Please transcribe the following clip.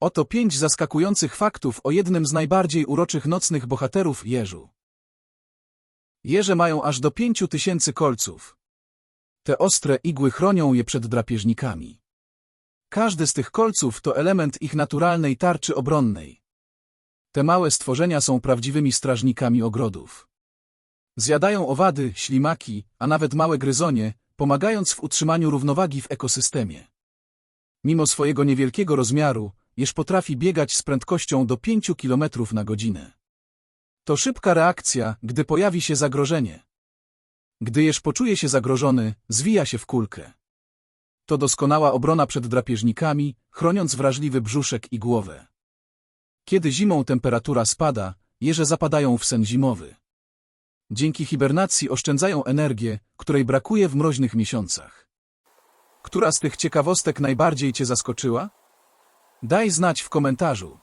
Oto pięć zaskakujących faktów o jednym z najbardziej uroczych nocnych bohaterów jeżu. Jeże mają aż do pięciu tysięcy kolców. Te ostre igły chronią je przed drapieżnikami. Każdy z tych kolców to element ich naturalnej tarczy obronnej. Te małe stworzenia są prawdziwymi strażnikami ogrodów. Zjadają owady, ślimaki, a nawet małe gryzonie, pomagając w utrzymaniu równowagi w ekosystemie. Mimo swojego niewielkiego rozmiaru, jeż potrafi biegać z prędkością do 5 km na godzinę. To szybka reakcja, gdy pojawi się zagrożenie. Gdy jeż poczuje się zagrożony, zwija się w kulkę. To doskonała obrona przed drapieżnikami, chroniąc wrażliwy brzuszek i głowę. Kiedy zimą temperatura spada, jeże zapadają w sen zimowy. Dzięki hibernacji oszczędzają energię, której brakuje w mroźnych miesiącach. Która z tych ciekawostek najbardziej Cię zaskoczyła? Daj znać w komentarzu.